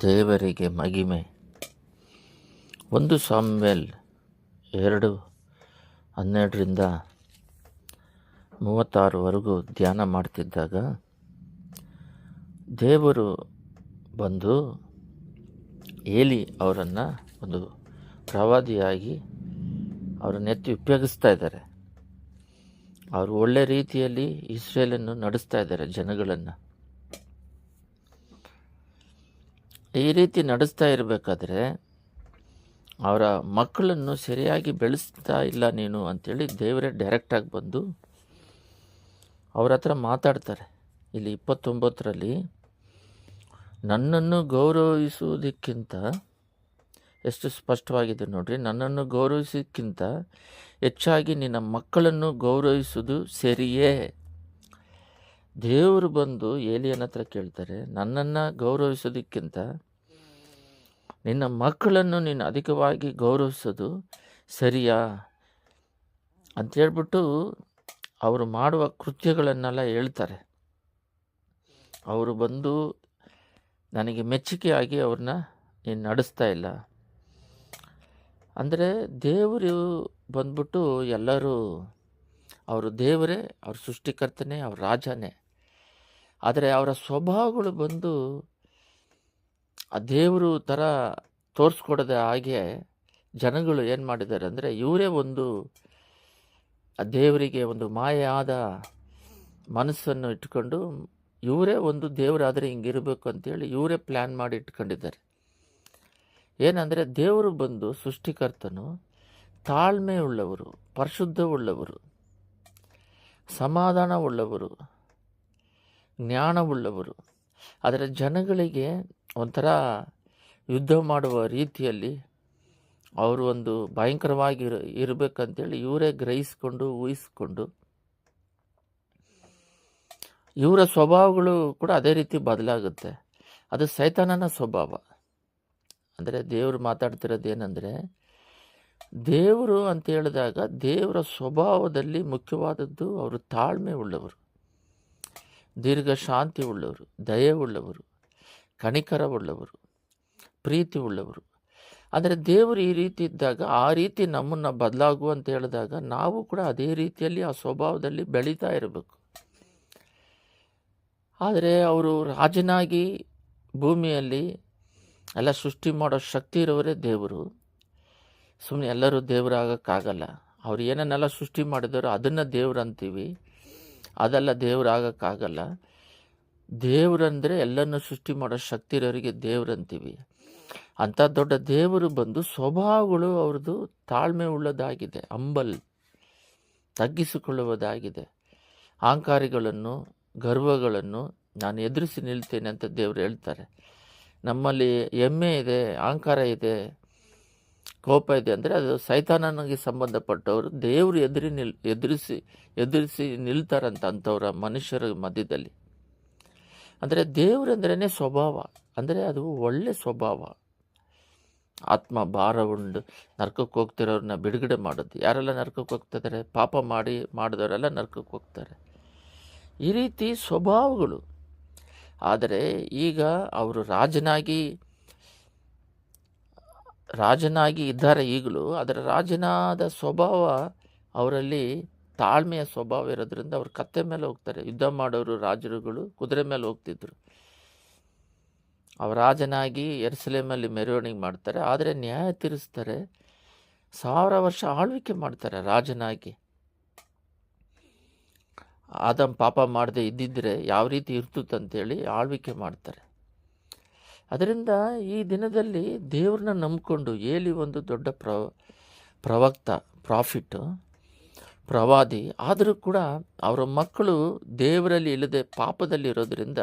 ದೇವರಿಗೆ ಮಗಿಮೆ ಒಂದು ಸಾಮ್ವೆಲ್ ಎರಡು ಹನ್ನೆರಡರಿಂದ ಮೂವತ್ತಾರುವರೆಗೂ ಧ್ಯಾನ ಮಾಡ್ತಿದ್ದಾಗ ದೇವರು ಬಂದು ಏಲಿ ಅವರನ್ನು ಒಂದು ಪ್ರವಾದಿಯಾಗಿ ಅವರನ್ನು ಎತ್ತಿ ಉಪಯೋಗಿಸ್ತಾ ಇದ್ದಾರೆ. ಅವರು ಒಳ್ಳೆ ರೀತಿಯಲ್ಲಿ ಇಸ್ರೇಲನ್ನು ನಡೆಸ್ತಾ ಇದ್ದಾರೆ ಜನಗಳನ್ನು. ಈ ರೀತಿ ನಡೆಸ್ತಾ ಇರಬೇಕಾದ್ರೆ ಅವರ ಮಕ್ಕಳನ್ನು ಸರಿಯಾಗಿ ಬೆಳೆಸ್ತಾ ಇಲ್ಲ ನೀನು ಅಂಥೇಳಿ ದೇವರೇ ಡೈರೆಕ್ಟಾಗಿ ಬಂದು ಅವ್ರ ಹತ್ರ ಮಾತಾಡ್ತಾರೆ. ಇಲ್ಲಿ ಇಪ್ಪತ್ತೊಂಬತ್ತರಲ್ಲಿ ನನ್ನನ್ನು ಗೌರವಿಸುವುದಕ್ಕಿಂತ, ಎಷ್ಟು ಸ್ಪಷ್ಟವಾಗಿದೆ ನೋಡಿರಿ, ನನ್ನನ್ನು ಗೌರವಿಸೋದಕ್ಕಿಂತ ಹೆಚ್ಚಾಗಿ ನಿನ್ನ ಮಕ್ಕಳನ್ನು ಗೌರವಿಸೋದು ಸರಿಯೇ. ದೇವರು ಬಂದು ಏಲಿಯನ ಹತ್ರ ಕೇಳ್ತಾರೆ, ನನ್ನನ್ನು ಗೌರವಿಸೋದಕ್ಕಿಂತ ನಿನ್ನ ಮಕ್ಕಳನ್ನು ನೀನು ಅಧಿಕವಾಗಿ ಗೌರವಿಸೋದು ಸರಿಯಾ? ಅಂತ ಹೇಳ್ಬಿಟ್ಟು ಅವರು ಮಾಡುವ ಕೃತ್ಯಗಳನ್ನೆಲ್ಲ ಹೇಳ್ತಾರೆ. ಅವರು ಬಂದು ನನಗೆ ಮೆಚ್ಚುಗೆಯಾಗಿ ಅವ್ರನ್ನ ನೀನು ನಡೆಸ್ತಾ ಇಲ್ಲ. ಅಂದರೆ ದೇವರು ಬಂದ್ಬಿಟ್ಟು ಎಲ್ಲರೂ, ಅವರು ದೇವರೇ, ಅವ್ರ ಸೃಷ್ಟಿಕರ್ತನೇ, ಅವ್ರ ರಾಜನೇ. ಆದರೆ ಅವರ ಸ್ವಭಾವಗಳು ಬಂದು ಆ ದೇವರು ಥರ ತೋರಿಸ್ಕೊಡದೆ ಹಾಗೆ ಜನಗಳು ಏನು ಮಾಡಿದ್ದಾರೆ ಅಂದರೆ ಇವರೇ ಒಂದು ಆ ದೇವರಿಗೆ ಒಂದು ಮಾಯಾದ ಮನಸ್ಸನ್ನು ಇಟ್ಕೊಂಡು ಇವರೇ ಒಂದು ದೇವರಾದರೆ ಹಿಂಗಿರಬೇಕು ಅಂತೇಳಿ ಇವರೇ ಪ್ಲ್ಯಾನ್ ಮಾಡಿ ಇಟ್ಕೊಂಡಿದ್ದಾರೆ. ಏನಂದರೆ ದೇವರು ಬಂದು ಸೃಷ್ಟಿಕರ್ತನು, ತಾಳ್ಮೆ ಉಳ್ಳವರು ಪರಿಶುದ್ಧವುಳ್ಳವರು ಸಮಾಧಾನವುಳ್ಳವರು ಜ್ಞಾನವುಳ್ಳವರು ಆದರೆ ಜನಗಳಿಗೆ ಒಂಥರ ಯುದ್ಧ ಮಾಡುವ ರೀತಿಯಲ್ಲಿ ಅವರು ಒಂದು ಭಯಂಕರವಾಗಿ ಇರ, ಇರಬೇಕಂತೇಳಿ ಇವರೇ ಗ್ರಹಿಸ್ಕೊಂಡು, ಊಹಿಸ್ಕೊಂಡು ಇವರ ಸ್ವಭಾವಗಳು ಕೂಡ ಅದೇ ರೀತಿ ಬದಲಾಗುತ್ತೆ. ಅದು ಸೈತಾನನ ಸ್ವಭಾವ. ಅಂದರೆ ದೇವರು ಮಾತಾಡ್ತಿರೋದು ಏನಂದರೆ, ದೇವರು ಅಂತ ಹೇಳಿದಾಗ ದೇವರ ಸ್ವಭಾವದಲ್ಲಿ ಮುಖ್ಯವಾದದ್ದು ಅವರು ತಾಳ್ಮೆ ಉಳ್ಳವರು ದೀರ್ಘ ಶಾಂತಿ ಉಳ್ಳವರು, ದಯೆ ಉಳ್ಳವರು. ಕಣಿಕರವುಳ್ಳವರು ಪ್ರೀತಿ ಉಳ್ಳವರು ಅಂದರೆ ದೇವರು ಈ ರೀತಿ ಇದ್ದಾಗ, ಆ ರೀತಿ ನಮ್ಮನ್ನು ಬದಲಾಗು ಅಂತ ಹೇಳಿದಾಗ ನಾವು ಕೂಡ ಅದೇ ರೀತಿಯಲ್ಲಿ ಆ ಸ್ವಭಾವದಲ್ಲಿ ಬೆಳೀತಾ ಇರಬೇಕು. ಆದರೆ ಅವರು ರಾಜನಾಗಿ ಭೂಮಿಯಲ್ಲಿ ಎಲ್ಲ ಸೃಷ್ಟಿ ಮಾಡೋ ಶಕ್ತಿ ಇರೋವರೇ ದೇವರು. ಸುಮ್ಮನೆ ಎಲ್ಲರೂ ದೇವರಾಗೋಕ್ಕಾಗಲ್ಲ. ಅವ್ರು ಏನನ್ನೆಲ್ಲ ಸೃಷ್ಟಿ ಮಾಡಿದಾರೋ ಅದನ್ನು ದೇವ್ರು ಅಂತೀವಿ. ಅದೆಲ್ಲ ದೇವರಾಗಕ್ಕಾಗಲ್ಲ. ದೇವರಂದರೆ ಎಲ್ಲನೂ ಸೃಷ್ಟಿ ಮಾಡೋ ಶಕ್ತಿ ಇರೋರಿಗೆ ದೇವರಂತೀವಿ. ಅಂಥ ದೊಡ್ಡ ದೇವರು ಬಂದು ಸ್ವಭಾವಗಳು ಅವ್ರದ್ದು ತಾಳ್ಮೆ ಉಳ್ಳದಾಗಿದೆ, ಅಂಬಲ್ ತಗ್ಗಿಸಿಕೊಳ್ಳುವುದಾಗಿದೆ. ಅಹಂಕಾರಿಗಳನ್ನು, ಗರ್ವಗಳನ್ನು ನಾನು ಎದುರಿಸಿ ನಿಲ್ತೇನೆ ಅಂತ ದೇವರು ಹೇಳ್ತಾರೆ. ನಮ್ಮಲ್ಲಿ ಹೆಮ್ಮೆ ಇದೆ, ಅಹಂಕಾರ ಇದೆ, ಕೋಪ ಇದೆ ಅಂದರೆ ಅದು ಸೈತಾನನಿಗೆ ಸಂಬಂಧಪಟ್ಟವರು ದೇವರು ಎದುರಿ ನಿಲ್, ಎದುರಿಸಿ ಎದುರಿಸಿ ನಿಲ್ತಾರಂತ ಅಂಥವ್ರ ಮನುಷ್ಯರ ಮಧ್ಯದಲ್ಲಿ. ಅಂದರೆ ದೇವರಂದ್ರೇ ಸ್ವಭಾವ, ಅಂದರೆ ಅದು ಒಳ್ಳೆ ಸ್ವಭಾವ. ಆತ್ಮ ಭಾರ ಉಂಡು, ನರ್ಕಕ್ಕೆ ಹೋಗ್ತಿರೋರನ್ನ ಬಿಡುಗಡೆ ಮಾಡೋದು. ಯಾರೆಲ್ಲ ನರ್ಕಕ್ಕೆ ಹೋಗ್ತಿದ್ದಾರೆ ಪಾಪ ಮಾಡಿ, ಮಾಡಿದವರೆಲ್ಲ ನರ್ಕಕ್ಕೆ ಹೋಗ್ತಾರೆ. ಈ ರೀತಿ ಸ್ವಭಾವಗಳು. ಆದರೆ ಈಗ ಅವರು ರಾಜನಾಗಿ ರಾಜನಾಗಿ ಇದ್ದಾರೆ ಈಗಲೂ. ಅದರ ರಾಜನಾದ ಸ್ವಭಾವ ಅವರಲ್ಲಿ ತಾಳ್ಮೆಯ ಸ್ವಭಾವ ಇರೋದ್ರಿಂದ ಅವ್ರು ಕತ್ತೆ ಮೇಲೆ ಹೋಗ್ತಾರೆ. ಯುದ್ಧ ಮಾಡೋರು ರಾಜರುಗಳು ಕುದುರೆ ಮೇಲೆ ಹೋಗ್ತಿದ್ರು. ಅವ್ರು ರಾಜನಾಗಿ ಎರಸಲೇಮಲ್ಲಿ ಮೆರವಣಿಗೆ ಮಾಡ್ತಾರೆ. ಆದರೆ ನ್ಯಾಯ ತೀರಿಸ್ತಾರೆ. ಸಾವಿರ ವರ್ಷ ಆಳ್ವಿಕೆ ಮಾಡ್ತಾರೆ ರಾಜನಾಗಿ. ಆದಮ್ ಪಾಪ ಮಾಡದೆ ಇದ್ದಿದ್ದರೆ ಯಾವ ರೀತಿ ಇರ್ತದಂತೇಳಿ ಆಳ್ವಿಕೆ ಮಾಡ್ತಾರೆ. ಅದರಿಂದ ಈ ದಿನದಲ್ಲಿ ದೇವ್ರನ್ನ ನಂಬಿಕೊಂಡು ಏಲಿ ಒಂದು ದೊಡ್ಡ ಪ್ರ ಪ್ರವಕ್ತ ಪ್ರಾಫಿಟ್ಟು ಪ್ರವಾದಿ. ಆದರೂ ಕೂಡ ಅವರ ಮಕ್ಕಳು ದೇವರಲ್ಲಿ ಇಲ್ಲದೆ ಪಾಪದಲ್ಲಿ ಇರೋದರಿಂದ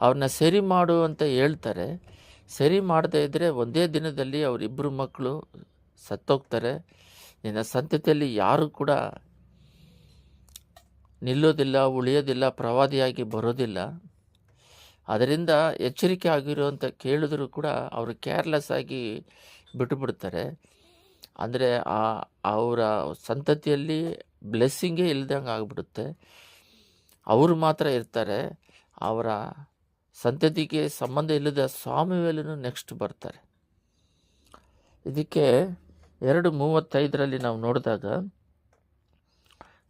ಅವ್ರನ್ನ ಸರಿ ಮಾಡು ಅಂತ ಹೇಳ್ತಾರೆ. ಸರಿ ಮಾಡದೇ ಇದ್ದರೆ ಒಂದೇ ದಿನದಲ್ಲಿ ಅವರಿಬ್ಬರು ಮಕ್ಕಳು ಸತ್ತೋಗ್ತಾರೆ. ನಿನ್ನ ಸಂತತಿಯಲ್ಲಿ ಯಾರು ಕೂಡ ನಿಲ್ಲೋದಿಲ್ಲ, ಉಳಿಯೋದಿಲ್ಲ, ಪ್ರವಾದಿಯಾಗಿ ಬರೋದಿಲ್ಲ. ಅದರಿಂದ ಎಚ್ಚರಿಕೆ ಆಗಿರುವಂಥ ಕೇಳಿದ್ರು ಕೂಡ ಅವರು ಕೇರ್ಲೆಸ್ ಆಗಿ ಬಿಟ್ಟುಬಿಡ್ತಾರೆ ಅಂದರೆ ಆ, ಅವರ ಸಂತತಿಯಲ್ಲಿ ಬ್ಲೆಸ್ಸಿಂಗೇ ಇಲ್ದಂಗೆ ಆಗಿಬಿಡುತ್ತೆ. ಅವರು ಮಾತ್ರ ಇರ್ತಾರೆ. ಅವರ ಸಂತತಿಗೆ ಸಂಬಂಧ ಇಲ್ಲದ ಸ್ವಾಮಿವೇಲನು ನೆಕ್ಸ್ಟ್ ಬರ್ತಾರೆ. ಇದಕ್ಕೆ ಎರಡು ಮೂವತ್ತೈದರಲ್ಲಿ ನಾವು ನೋಡಿದಾಗ,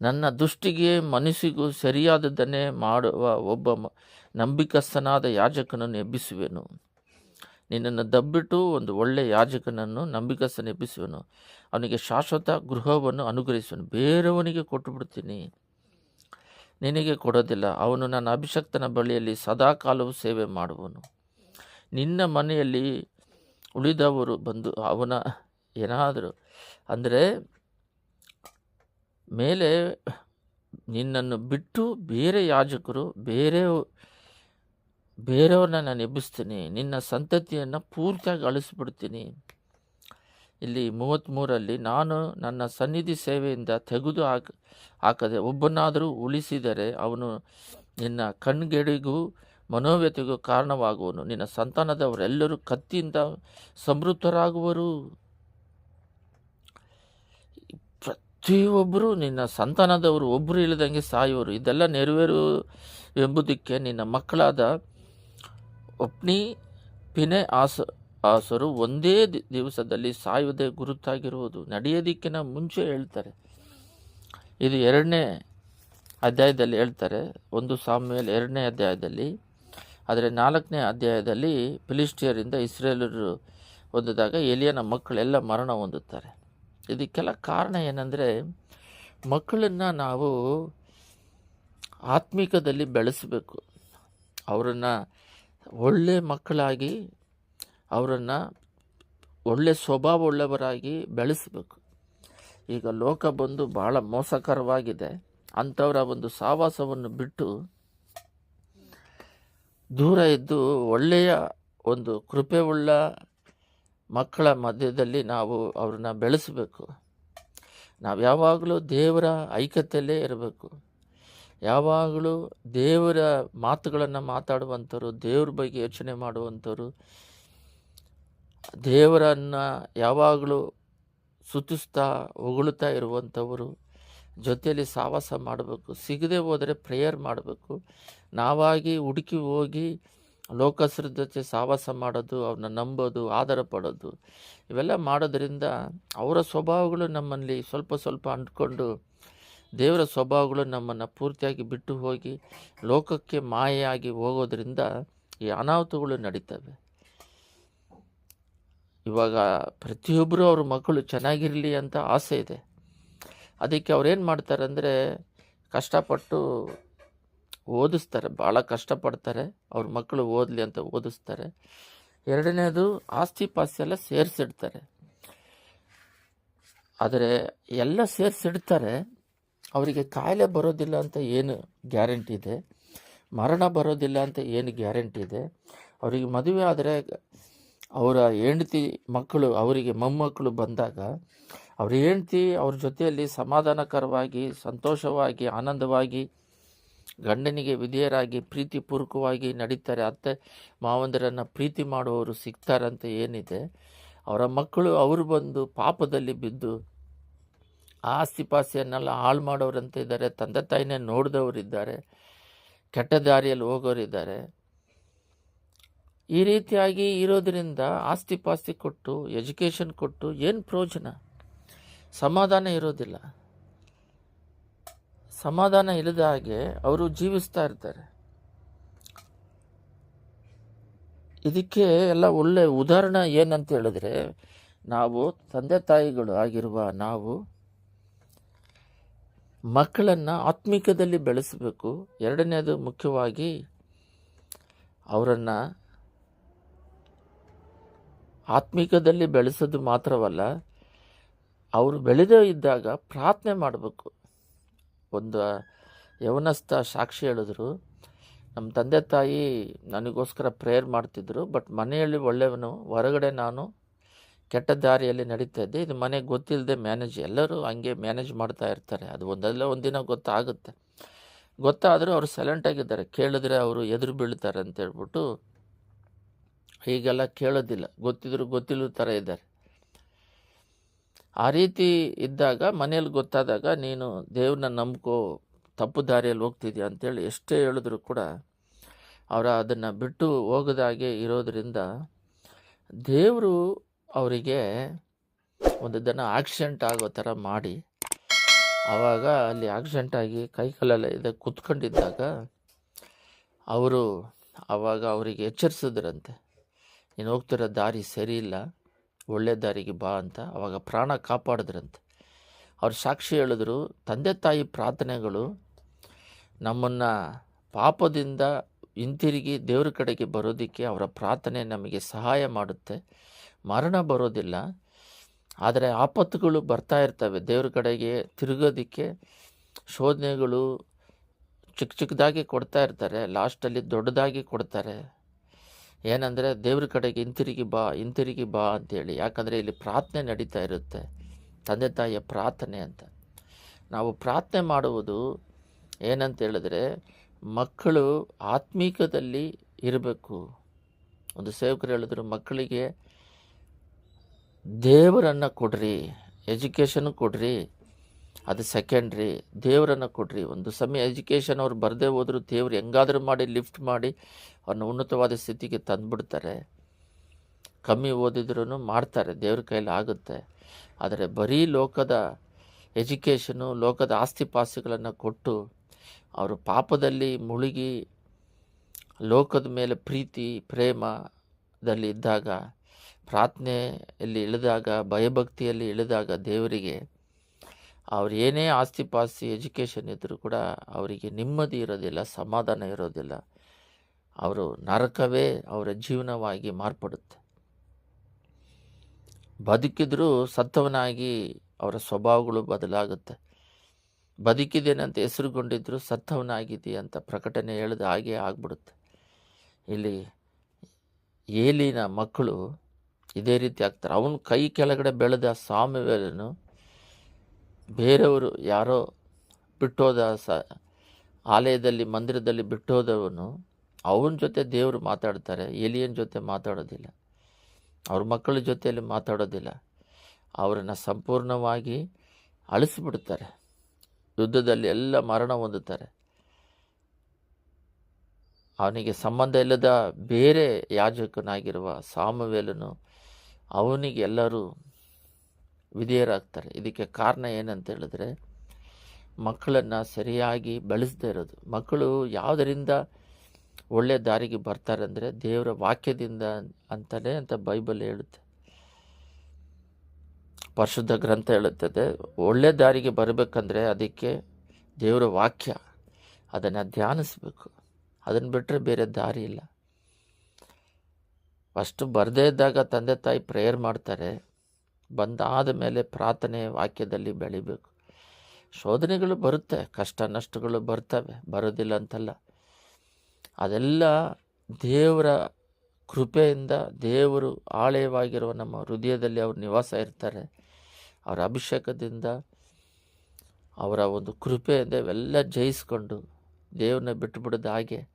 ನನ್ನ ದೃಷ್ಟಿಗೆ ಮನಸ್ಸಿಗೂ ಸರಿಯಾದದ್ದನ್ನೇ ಮಾಡುವ ಒಬ್ಬ ನಂಬಿಕಸ್ಥನಾದ ಯಾಜಕನನ್ನು ಎಬ್ಬಿಸುವೆನು. ನಿನ್ನನ್ನು ದಬ್ಬಿಟ್ಟು ಒಂದು ಒಳ್ಳೆಯ ಯಾಜಕನನ್ನು ನಂಬಿಕಸ್ಥನ ಅವನಿಗೆ ಶಾಶ್ವತ ಗೃಹವನ್ನು ಅನುಗ್ರಹಿಸುವನು. ಬೇರೆಯವನಿಗೆ ಕೊಟ್ಟು ಬಿಡ್ತೀನಿ ನಿನಗೆ ಕೊಡೋದಿಲ್ಲ. ಅವನು ನನ್ನ ಅಭಿಷಕ್ತನ ಬಳಿಯಲ್ಲಿ ಸದಾಕಾಲವೂ ಸೇವೆ ಮಾಡುವನು. ನಿನ್ನ ಮನೆಯಲ್ಲಿ ಉಳಿದವರು ಬಂದು ಅವನ ಏನಾದರೂ ಅಂದರೆ ಮೇಲೆ ನಿನ್ನನ್ನು ಬಿಟ್ಟು ಬೇರೆ ಯಾಜಕರು, ಬೇರೆ ಬೇರೆಯವ್ರನ್ನ ನಾನು ಎಬ್ಬಿಸ್ತೀನಿ, ನಿನ್ನ ಸಂತತಿಯನ್ನು ಪೂರ್ತಿಯಾಗಿ ಅಳಿಸ್ಬಿಡ್ತೀನಿ. ಇಲ್ಲಿ ಮೂವತ್ತ್ಮೂರಲ್ಲಿ ನಾನು ನನ್ನ ಸನ್ನಿಧಿ ಸೇವೆಯಿಂದ ತೆಗೆದು ಹಾಕ, ಹಾಕದೆ ಒಬ್ಬನಾದರೂ ಉಳಿಸಿದರೆ ಅವನು ನಿನ್ನ ಕಣ್ಗೆಡಿಗೂ ಮನೋವ್ಯತೆಗೂ ಕಾರಣವಾಗುವನು. ನಿನ್ನ ಸಂತಾನದವರೆಲ್ಲರೂ ಕತ್ತಿಯಿಂದ ಸಮೃದ್ಧರಾಗುವರು. ಪ್ರತಿಯೊಬ್ಬರು ನಿನ್ನ ಸಂತಾನದವರು ಒಬ್ಬರು ಇಲ್ಲದಂಗೆ ಸಾಯುವರು. ಇದೆಲ್ಲ ನೆರವೇರು ಎಂಬುದಕ್ಕೆ ನಿನ್ನ ಮಕ್ಕಳಾದ ಒಪ್ನಿ ಪಿನೆ ಆಸ, ಆಸರು ಒಂದೇ ದಿವಸದಲ್ಲಿ ಸಾಯುವುದೇ ಗುರುತಾಗಿರುವುದು. ನಡೆಯೋದಕ್ಕಿಂತ ಮುಂಚೆ ಹೇಳ್ತಾರೆ. ಇದು ಎರಡನೇ ಅಧ್ಯಾಯದಲ್ಲಿ ಹೇಳ್ತಾರೆ. ಒಂದು ಸಾಮ್ಯಲ್ ಎರಡನೇ ಅಧ್ಯಾಯದಲ್ಲಿ, ಆದರೆ ನಾಲ್ಕನೇ ಅಧ್ಯಾಯದಲ್ಲಿ ಫಿಲಿಸ್ಟಿಯರಿಂದ ಇಸ್ರೇಲರು ಹೊಂದಿದಾಗ ಎಲಿಯನ ಮಕ್ಕಳೆಲ್ಲ ಮರಣ ಹೊಂದುತ್ತಾರೆ. ಇದಕ್ಕೆಲ್ಲ ಕಾರಣ ಏನಂದರೆ, ಮಕ್ಕಳನ್ನು ನಾವು ಆತ್ಮಿಕದಲ್ಲಿ ಬೆಳೆಸಬೇಕು. ಅವರನ್ನು ಒಳ್ಳೆ ಮಕ್ಕಳಾಗಿ ಅವರನ್ನು ಒಳ್ಳೆ ಸ್ವಭಾವವುಳ್ಳವರಾಗಿ ಬೆಳೆಸಬೇಕು. ಈಗ ಲೋಕ ಬಂದು ಭಾಳ ಮೋಸಕರವಾಗಿದೆ. ಅಂಥವರ ಒಂದು ಸಾವಾಸವನ್ನು ಬಿಟ್ಟು ದೂರ ಇದ್ದು ಒಳ್ಳೆಯ ಒಂದು ಕೃಪೆಯುಳ್ಳ ಮಕ್ಕಳ ಮಧ್ಯದಲ್ಲಿ ನಾವು ಅವ್ರನ್ನ ಬೆಳೆಸಬೇಕು. ನಾವು ಯಾವಾಗಲೂ ದೇವರ ಐಕ್ಯತೆಯಲ್ಲೇ ಇರಬೇಕು. ಯಾವಾಗಲೂ ದೇವರ ಮಾತುಗಳನ್ನು ಮಾತಾಡುವಂಥವ್ರು, ದೇವ್ರ ಬಗ್ಗೆ ಯೋಚನೆ ಮಾಡುವಂಥವ್ರು, ದೇವರನ್ನು ಯಾವಾಗಲೂ ಸುತಿಸ್ತಾ ಹೊಗಳುತ್ತಾ ಇರುವಂಥವರು, ಜೊತೆಯಲ್ಲಿ ಸಾವಾಸ ಮಾಡಬೇಕು, ಸಿಗದೆ ಹೋದರೆ ಪ್ರೇಯರ್ ಮಾಡಬೇಕು. ನಾವಾಗಿ ಹುಡುಕಿ ಹೋಗಿ ಲೋಕಸ್ರ ಜೊತೆ ಸಾವಾಸ ಮಾಡೋದು, ಅವ್ರನ್ನ ನಂಬೋದು ಆಧಾರ ಪಡೋದು, ಇವೆಲ್ಲ ಮಾಡೋದರಿಂದ ಅವರ ಸ್ವಭಾವಗಳು ನಮ್ಮಲ್ಲಿ ಸ್ವಲ್ಪ ಸ್ವಲ್ಪ ಅಂಟ್ಕೊಂಡು ದೇವರ ಸ್ವಭಾವಗಳು ನಮ್ಮನ್ನು ಪೂರ್ತಿಯಾಗಿ ಬಿಟ್ಟು ಹೋಗಿ ಲೋಕಕ್ಕೆ ಮಾಯೆಯಾಗಿ ಹೋಗೋದ್ರಿಂದ ಈ ಅನಾಹುತಗಳು ನಡೀತವೆ. ಇವಾಗ ಪ್ರತಿಯೊಬ್ಬರು ಅವ್ರ ಮಕ್ಕಳು ಚೆನ್ನಾಗಿರಲಿ ಅಂತ ಆಸೆ ಇದೆ. ಅದಕ್ಕೆ ಅವ್ರೇನು ಮಾಡ್ತಾರೆ ಅಂದರೆ ಕಷ್ಟಪಟ್ಟು ಓದಿಸ್ತಾರೆ, ಭಾಳ ಕಷ್ಟಪಡ್ತಾರೆ, ಅವ್ರ ಮಕ್ಕಳು ಓದಲಿ ಅಂತ ಓದಿಸ್ತಾರೆ. ಎರಡನೇದು ಆಸ್ತಿ ಪಾಸ್ತಿ ಎಲ್ಲ ಸೇರಿಸಿಡ್ತಾರೆ. ಆದರೆ ಎಲ್ಲ ಸೇರಿಸಿಡ್ತಾರೆ ಅವರಿಗೆ ಕಾಯಿಲೆ ಬರೋದಿಲ್ಲ ಅಂತ ಏನು ಗ್ಯಾರಂಟಿ ಇದೆ? ಮರಣ ಬರೋದಿಲ್ಲ ಅಂತ ಏನು ಗ್ಯಾರಂಟಿ ಇದೆ? ಅವರಿಗೆ ಮದುವೆ ಆದರೆ ಅವರ ಹೆಂಡತಿ ಮಕ್ಕಳು, ಅವರಿಗೆ ಮೊಮ್ಮಕ್ಕಳು ಬಂದಾಗ ಅವ್ರ ಹೆಂಡತಿ ಅವ್ರ ಜೊತೆಯಲ್ಲಿ ಸಮಾಧಾನಕರವಾಗಿ, ಸಂತೋಷವಾಗಿ, ಆನಂದವಾಗಿ, ಗಂಡನಿಗೆ ವಿಧೇಯರಾಗಿ, ಪ್ರೀತಿಪೂರ್ವಕವಾಗಿ ನಡೀತಾರೆ. ಅತ್ತೆ ಮಾವಂದಿರನ್ನು ಪ್ರೀತಿ ಮಾಡುವವರು ಸಿಗ್ತಾರಂತ ಏನಿದೆ? ಅವರ ಮಕ್ಕಳು ಅವರು ಬಂದು ಪಾಪದಲ್ಲಿ ಬಿದ್ದು ಆಸ್ತಿ ಪಾಸ್ತಿಯನ್ನೆಲ್ಲ ಹಾಳು ಮಾಡೋರಂತ ಇದ್ದಾರೆ, ತಂದೆ ತಾಯಿನೇ ನೋಡಿದವರಿದ್ದಾರೆ, ಕೆಟ್ಟ ದಾರಿಯಲ್ಲಿ ಹೋಗೋರಿದ್ದಾರೆ. ಈ ರೀತಿಯಾಗಿ ಇರೋದರಿಂದ ಆಸ್ತಿ ಪಾಸ್ತಿ ಕೊಟ್ಟು, ಎಜುಕೇಷನ್ ಕೊಟ್ಟು ಏನು ಪ್ರಯೋಜನ? ಸಮಾಧಾನ ಇರೋದಿಲ್ಲ. ಸಮಾಧಾನ ಇಲ್ಲದ ಹಾಗೆ ಅವರು ಜೀವಿಸ್ತಾ ಇರ್ತಾರೆ. ಇದಕ್ಕೆ ಎಲ್ಲ ಒಳ್ಳೆ ಉದಾಹರಣೆ ಏನಂತ ಹೇಳಿದ್ರೆ, ನಾವು ತಂದೆ ತಾಯಿಗಳು ಆಗಿರುವ ನಾವು ಮಕ್ಕಳನ್ನು ಆತ್ಮಿಕದಲ್ಲಿ ಬೆಳೆಸಬೇಕು. ಎರಡನೇದು ಮುಖ್ಯವಾಗಿ ಅವರನ್ನು ಆತ್ಮಿಕದಲ್ಲಿ ಬೆಳೆಸೋದು ಮಾತ್ರವಲ್ಲ, ಅವರು ಬೆಳೆದೇ ಇದ್ದಾಗ ಪ್ರಾರ್ಥನೆ ಮಾಡಬೇಕು. ಒಂದು ಯವನಸ್ಥ ಸಾಕ್ಷಿ ಹೇಳಿದ್ರು, ನಮ್ಮ ತಂದೆ ತಾಯಿ ನನಗೋಸ್ಕರ ಪ್ರೇಯರ್ ಮಾಡ್ತಿದ್ರು, ಬಟ್ ಮನೆಯಲ್ಲಿ ಒಳ್ಳೆಯವನು, ಹೊರಗಡೆ ನಾನು ಕೆಟ್ಟ ದಾರಿಯಲ್ಲಿ ನಡೀತಾ ಇದೆ. ಇದು ಮನೆಗೆ ಗೊತ್ತಿಲ್ಲದೆ ಮ್ಯಾನೇಜ್ ಎಲ್ಲರೂ ಹಂಗೆ ಮ್ಯಾನೇಜ್ ಮಾಡ್ತಾ ಇರ್ತಾರೆ. ಅದು ಒಂದಲ್ಲ ಒಂದಿನ ಗೊತ್ತಾಗುತ್ತೆ. ಗೊತ್ತಾದರೂ ಅವರು ಸೈಲೆಂಟಾಗಿದ್ದಾರೆ ಕೇಳಿದ್ರೆ ಅವರು ಎದುರು ಬೀಳ್ತಾರೆ ಅಂತ ಹೇಳ್ಬಿಟ್ಟು ಹೀಗೆಲ್ಲ ಕೇಳೋದಿಲ್ಲ. ಗೊತ್ತಿದ್ರು ಗೊತ್ತಿಲ್ಲ ಥರ ಇದ್ದಾರೆ. ಆ ರೀತಿ ಇದ್ದಾಗ ಮನೇಲಿ ಗೊತ್ತಾದಾಗ ನೀನು ದೇವ್ರನ್ನ ನಂಬ್ಕೋ, ತಪ್ಪು ದಾರಿಯಲ್ಲಿ ಹೋಗ್ತಿದ್ಯಾ ಅಂತೇಳಿ ಎಷ್ಟೇ ಹೇಳಿದ್ರು ಕೂಡ ಅವರ ಅದನ್ನು ಬಿಟ್ಟು ಹೋಗದಾಗೆ ಇರೋದರಿಂದ ದೇವರು ಅವರಿಗೆ ಒಂದು ದಿನ ಆಕ್ಸಿಡೆಂಟ್ ಆಗೋ ಥರ ಮಾಡಿ, ಆವಾಗ ಅಲ್ಲಿ ಆಕ್ಸಿಡೆಂಟ್ ಆಗಿ ಕೈ ಕಾಲೆಲ್ಲ ಇದೆ ಕುತ್ಕೊಂಡಿದ್ದಾಗ ಅವರು ಆವಾಗ ಅವರಿಗೆ ಎಚ್ಚರಿಸಿದ್ರಂತೆ, ನೀನು ಹೋಗ್ತಿರೋ ದಾರಿ ಸರಿ ಇಲ್ಲ, ಒಳ್ಳೆ ದಾರಿಗೆ ಬಾ ಅಂತ ಅವಾಗ ಪ್ರಾಣ ಕಾಪಾಡಿದ್ರಂತೆ. ಅವ್ರು ಸಾಕ್ಷಿ ಹೇಳಿದ್ರು, ತಂದೆ ತಾಯಿ ಪ್ರಾರ್ಥನೆಗಳು ನಮ್ಮನ್ನು ಪಾಪದಿಂದ ಹಿಂತಿರುಗಿ ದೇವ್ರ ಕಡೆಗೆ ಬರೋದಕ್ಕೆ ಅವರ ಪ್ರಾರ್ಥನೆ ನಮಗೆ ಸಹಾಯ ಮಾಡುತ್ತೆ. ಮರಣ ಬರೋದಿಲ್ಲ. ಆದರೆ ಆಪತ್ತುಗಳು ಬರ್ತಾ ಇರ್ತವೆ. ದೇವ್ರ ಕಡೆಗೆ ತಿರುಗೋದಕ್ಕೆ ಶೋಧನೆಗಳು ಚಿಕ್ಕ ಚಿಕ್ಕದಾಗಿ ಕೊಡ್ತಾ ಇರ್ತಾರೆ. ಲಾಸ್ಟಲ್ಲಿ ದೊಡ್ಡದಾಗಿ ಕೊಡ್ತಾರೆ. ಏನಂದರೆ ದೇವ್ರ ಕಡೆಗೆ ಹಿಂತಿರುಗಿ ಬಾ ಹಿಂತಿರುಗಿ ಬಾ ಅಂತೇಳಿ. ಯಾಕಂದರೆ ಇಲ್ಲಿ ಪ್ರಾರ್ಥನೆ ನಡೀತಾ ಇರುತ್ತೆ. ತಂದೆ ತಾಯಿಯ ಪ್ರಾರ್ಥನೆ ಅಂತ. ನಾವು ಪ್ರಾರ್ಥನೆ ಮಾಡುವುದು ಏನಂತ ಹೇಳಿದ್ರೆ ಮಕ್ಕಳು ಆತ್ಮೀಕದಲ್ಲಿ ಇರಬೇಕು. ಒಂದು ಸೇವಕರು ಹೇಳಿದ್ರು, ಮಕ್ಕಳಿಗೆ ದೇವರನ್ನು ಕೊಡ್ರಿ, ಎಜುಕೇಷನ್ ಕೊಡ್ರಿ, ಅದು ಸೆಕೆಂಡ್ರಿ ದೇವರನ್ನು ಕೊಡ್ರಿ. ಒಂದು ಸಮಯ ಎಜುಕೇಷನ್ ಅವ್ರು ಬರದೇ ಹೋದರೂ, ದೇವರು ಹೆಂಗಾದರೂ ಮಾಡಿ ಲಿಫ್ಟ್ ಮಾಡಿ, ಅವ್ರನ್ನ ಉನ್ನತವಾದ ಸ್ಥಿತಿಗೆ ತಂದುಬಿಡ್ತಾರೆ. ಕಮ್ಮಿ ಓದಿದ್ರೂ ಮಾಡ್ತಾರೆ, ದೇವ್ರ ಕೈಲಿ ಆಗುತ್ತೆ. ಆದರೆ ಬರೀ ಲೋಕದ ಎಜುಕೇಷನು, ಲೋಕದ ಆಸ್ತಿ ಪಾಸ್ತಿಗಳನ್ನು ಕೊಟ್ಟು, ಅವರು ಪಾಪದಲ್ಲಿ ಮುಳುಗಿ, ಲೋಕದ ಮೇಲೆ ಪ್ರೀತಿ, ಪ್ರೇಮದಲ್ಲಿ ಇದ್ದಾಗ ಪ್ರಾರ್ಥನೆಯಲ್ಲಿ ಇಳಿದಾಗ, ಭಯಭಕ್ತಿಯಲ್ಲಿ ಇಳಿದಾಗ ದೇವರಿಗೆ ಅವ್ರು ಏನೇ ಆಸ್ತಿ ಪಾಸ್ತಿ ಎಜುಕೇಷನ್ ಇದ್ದರೂ ಕೂಡ ಅವರಿಗೆ ನೆಮ್ಮದಿ ಇರೋದಿಲ್ಲ, ಸಮಾಧಾನ ಇರೋದಿಲ್ಲ. ಅವರು ನರಕವೇ ಅವರ ಜೀವನವಾಗಿ ಮಾರ್ಪಡುತ್ತೆ. ಬದುಕಿದ್ರೂ ಸತ್ತವನಾಗಿ ಅವರ ಸ್ವಭಾವಗಳು ಬದಲಾಗುತ್ತೆ. ಬದುಕಿದೇನಂತ ಹೆಸರುಗೊಂಡಿದ್ರು ಸತ್ತವನಾಗಿದೆಯಾ ಅಂತ ಪ್ರಕಟಣೆ ಹೇಳಿದ ಹಾಗೆ ಆಗ್ಬಿಡುತ್ತೆ. ಇಲ್ಲಿ ಏಲಿನ ಮಕ್ಕಳು ಇದೇ ರೀತಿ ಆಗ್ತಾರೆ. ಅವನ ಕೈ ಕೆಳಗಡೆ ಬೆಳೆದ ಸಾಮವೇಲನು ಬೇರೆಯವರು ಯಾರೋ ಬಿಟ್ಟೋದ ಸ, ಆಲಯದಲ್ಲಿ, ಮಂದಿರದಲ್ಲಿ ಬಿಟ್ಟೋದವನು, ಅವನ ಜೊತೆ ದೇವರು ಮಾತಾಡ್ತಾರೆ, ಎಲಿಯನ್ ಜೊತೆ ಮಾತಾಡೋದಿಲ್ಲ, ಅವ್ರ ಮಕ್ಕಳ ಜೊತೆಯಲ್ಲಿ ಮಾತಾಡೋದಿಲ್ಲ. ಅವರನ್ನು ಸಂಪೂರ್ಣವಾಗಿ ಅಳಿಸ್ಬಿಡ್ತಾರೆ. ಯುದ್ಧದಲ್ಲಿ ಎಲ್ಲ ಮರಣ ಹೊಂದುತ್ತಾರೆ. ಅವನಿಗೆ ಸಂಬಂಧ ಇಲ್ಲದ ಬೇರೆ ಯಾಜಕನಾಗಿರುವ ಸಾಮವೇಲನು ಅವನಿಗೆ ಎಲ್ಲರೂ ವಿಧೇಯರಾಗ್ತಾರೆ. ಇದಕ್ಕೆ ಕಾರಣ ಏನಂತ ಹೇಳಿದ್ರೆ, ಮಕ್ಕಳನ್ನು ಸರಿಯಾಗಿ ಬೆಳೆಸದೇ ಇರೋದು. ಮಕ್ಕಳು ಯಾವುದರಿಂದ ಒಳ್ಳೆಯ ದಾರಿಗೆ ಬರ್ತಾರೆ ಅಂದರೆ ದೇವರ ವಾಕ್ಯದಿಂದ ಅಂತಲೇ ಅಂತ ಬೈಬಲ್ ಹೇಳುತ್ತೆ. ಪರಿಶುದ್ಧ ಗ್ರಂಥ ಹೇಳುತ್ತದೆ, ಒಳ್ಳೆ ದಾರಿಗೆ ಬರಬೇಕಂದ್ರೆ ಅದಕ್ಕೆ ದೇವರ ವಾಕ್ಯ, ಅದನ್ನು ಧ್ಯಾನಿಸ್ಬೇಕು. ಅದನ್ನು ಬಿಟ್ಟರೆ ಬೇರೆ ದಾರಿ ಇಲ್ಲ. ಫಸ್ಟು ಬರದೇ ಇದ್ದಾಗ ತಂದೆ ತಾಯಿ ಪ್ರೇಯರ್ ಮಾಡ್ತಾರೆ. ಬಂದಾದ ಮೇಲೆ ಪ್ರಾರ್ಥನೆ ವಾಕ್ಯದಲ್ಲಿ ಬೆಳಿಬೇಕು. ಶೋಧನೆಗಳು ಬರುತ್ತೆ, ಕಷ್ಟ ನಷ್ಟಗಳು ಬರ್ತವೆ, ಬರೋದಿಲ್ಲ ಅಂತಲ್ಲ. ಅದೆಲ್ಲ ದೇವರ ಕೃಪೆಯಿಂದ ದೇವರು ಆಳಯವಾಗಿರುವ ನಮ್ಮ ಹೃದಯದಲ್ಲಿ ಅವರು ನಿವಾಸ ಇರ್ತಾರೆ. ಅವರ ಅಭಿಷೇಕದಿಂದ ಅವರ ಒಂದು ಕೃಪೆಯಿಂದ ಇವೆಲ್ಲ ಜಯಿಸ್ಕೊಂಡು ದೇವ್ರನ್ನ ಬಿಟ್ಟುಬಿಡದ ಹಾಗೆ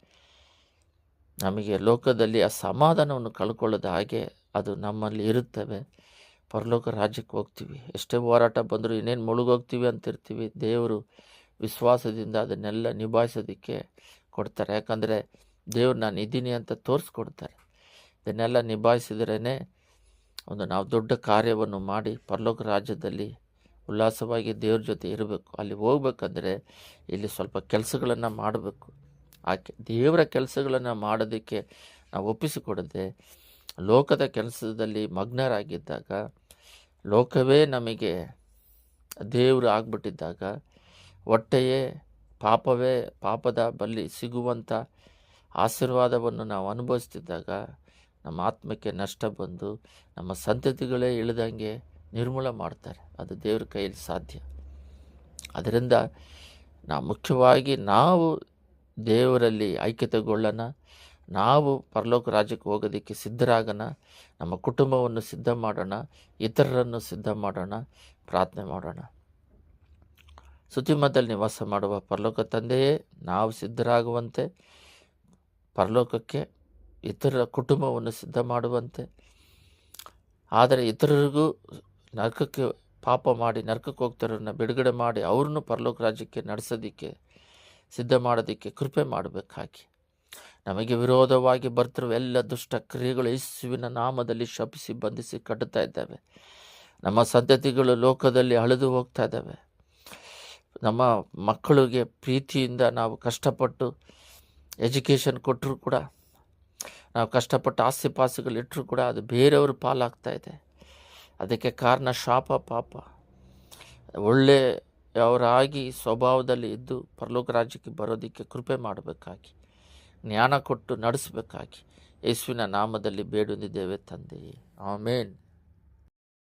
ನಮಗೆ ಲೋಕದಲ್ಲಿ ಆ ಸಮಾಧಾನವನ್ನು ಕಳ್ಕೊಳ್ಳೋದ ಹಾಗೆ ಅದು ನಮ್ಮಲ್ಲಿ ಇರುತ್ತವೆ. ಪರಲೋಕ ರಾಜ್ಯಕ್ಕೆ ಹೋಗ್ತೀವಿ. ಎಷ್ಟೇ ಹೋರಾಟ ಬಂದರೂ ಇನ್ನೇನು ಮುಳುಗೋಗ್ತೀವಿ ಅಂತಿರ್ತೀವಿ. ದೇವರು ವಿಶ್ವಾಸದಿಂದ ಅದನ್ನೆಲ್ಲ ನಿಭಾಯಿಸೋದಕ್ಕೆ ಕೊಡ್ತಾರೆ. ಯಾಕಂದರೆ ದೇವ್ರು ನಾನು ಇದ್ದೀನಿ ಅಂತ ತೋರಿಸ್ಕೊಡ್ತಾರೆ. ಇದನ್ನೆಲ್ಲ ನಿಭಾಯಿಸಿದ್ರೇ ಒಂದು ನಾವು ದೊಡ್ಡ ಕಾರ್ಯವನ್ನು ಮಾಡಿ ಪರಲೋಕ ರಾಜ್ಯದಲ್ಲಿ ಉಲ್ಲಾಸವಾಗಿ ದೇವ್ರ ಜೊತೆ ಇರಬೇಕು. ಅಲ್ಲಿ ಹೋಗ್ಬೇಕಂದ್ರೆ ಇಲ್ಲಿ ಸ್ವಲ್ಪ ಕೆಲಸಗಳನ್ನು ಮಾಡಬೇಕು. ಆ ದೇವರ ಕೆಲಸಗಳನ್ನು ಮಾಡೋದಕ್ಕೆ ನಾವು ಒಪ್ಪಿಸಿಕೊಡದೆ ಲೋಕದ ಕೆಲಸದಲ್ಲಿ ಮಗ್ನರಾಗಿದ್ದಾಗ, ಲೋಕವೇ ನಮಗೆ ದೇವರು ಆಗ್ಬಿಟ್ಟಿದ್ದಾಗ, ಹೊಟ್ಟೆಯೇ ಪಾಪವೇ, ಪಾಪದ ಬಲ್ಲಿ ಸಿಗುವಂಥ ಆಶೀರ್ವಾದವನ್ನು ನಾವು ಅನುಭವಿಸ್ತಿದ್ದಾಗ ನಮ್ಮ ಆತ್ಮಕ್ಕೆ ನಷ್ಟ ಬಂದು ನಮ್ಮ ಸಂತತಿಗಳೇ ಇಳಿದಂಗೆ ನಿರ್ಮೂಲ ಮಾಡ್ತಾರೆ. ಅದು ದೇವ್ರ ಕೈಯಲ್ಲಿ ಸಾಧ್ಯ. ಅದರಿಂದ ನಾವು ಮುಖ್ಯವಾಗಿ ನಾವು ದೇವರಲ್ಲಿ ಐಕ್ಯತೆಗೊಳ್ಳೋಣ ನಾವು ಪರಲೋಕ ರಾಜ್ಯಕ್ಕೆ ಹೋಗೋದಕ್ಕೆ ಸಿದ್ಧರಾಗೋಣ. ನಮ್ಮ ಕುಟುಂಬವನ್ನು ಸಿದ್ಧ ಮಾಡೋಣ. ಇತರರನ್ನು ಸಿದ್ಧ ಮಾಡೋಣ. ಪ್ರಾರ್ಥನೆ ಮಾಡೋಣ. ಸುತಿಮದಲ್ಲಿ ನಿವಾಸ ಮಾಡುವ ಪರಲೋಕ ತಂದೆಯೇ, ನಾವು ಸಿದ್ಧರಾಗುವಂತೆ, ಪರಲೋಕಕ್ಕೆ ಇತರ ಕುಟುಂಬವನ್ನು ಸಿದ್ಧ ಮಾಡುವಂತೆ. ಆದರೆ ಇತರರಿಗೂ ನರಕಕ್ಕೆ ಪಾಪ ಮಾಡಿ, ನರಕಕ್ಕೆ ಹೋಗ್ತಾರನ್ನ ಬಿಡುಗಡೆ ಮಾಡಿ, ಅವ್ರನ್ನೂ ಪರಲೋಕ ರಾಜ್ಯಕ್ಕೆ ನಡೆಸೋದಕ್ಕೆ ಸಿದ್ಧ ಮಾಡೋದಕ್ಕೆ ಕೃಪೆ ಮಾಡಬೇಕಾಗಿ. ನಮಗೆ ವಿರೋಧವಾಗಿ ಬರ್ತಿರುವ ಎಲ್ಲ ದುಷ್ಟ ಕ್ರಿಯೆಗಳು ಯೇಸುವಿನ ನಾಮದಲ್ಲಿ ಶಪಿಸಿ, ಬಂಧಿಸಿ ಕಟ್ಟುತ್ತಾ ಇದ್ದಾವೆ. ನಮ್ಮ ಸಂತತಿಗಳು ಲೋಕದಲ್ಲಿ ಅಳೆದು ಹೋಗ್ತಾ ಇದ್ದಾವೆ. ನಮ್ಮ ಮಕ್ಕಳಿಗೆ ಪ್ರೀತಿಯಿಂದ ನಾವು ಕಷ್ಟಪಟ್ಟು ಎಜುಕೇಷನ್ ಕೊಟ್ಟರು ಕೂಡ, ನಾವು ಕಷ್ಟಪಟ್ಟು ಆಸ್ತಿ ಪಾಸುಗಳಿಟ್ಟರು ಕೂಡ ಅದು ಬೇರೆಯವರು ಪಾಲಾಗ್ತಾ ಇದೆ. ಅದಕ್ಕೆ ಕಾರಣ ಶಾಪ ಪಾಪ. ಒಳ್ಳೆಯವರಾಗಿ ಸ್ವಭಾವದಲ್ಲಿ ಇದ್ದು ಪರಲೋಕ ರಾಜ್ಯಕ್ಕೆ ಬರೋದಕ್ಕೆ ಕೃಪೆ ಮಾಡಬೇಕಾಗಿ, ಜ್ಞಾನ ಕೊಟ್ಟು ನಡೆಸಬೇಕಾಗಿ ಯೇಸುವಿನ ನಾಮದಲ್ಲಿ ಬೇಡೊಂದಿದ್ದೇವೆ ತಂದೆಯೇ. ಆಮೇನ್.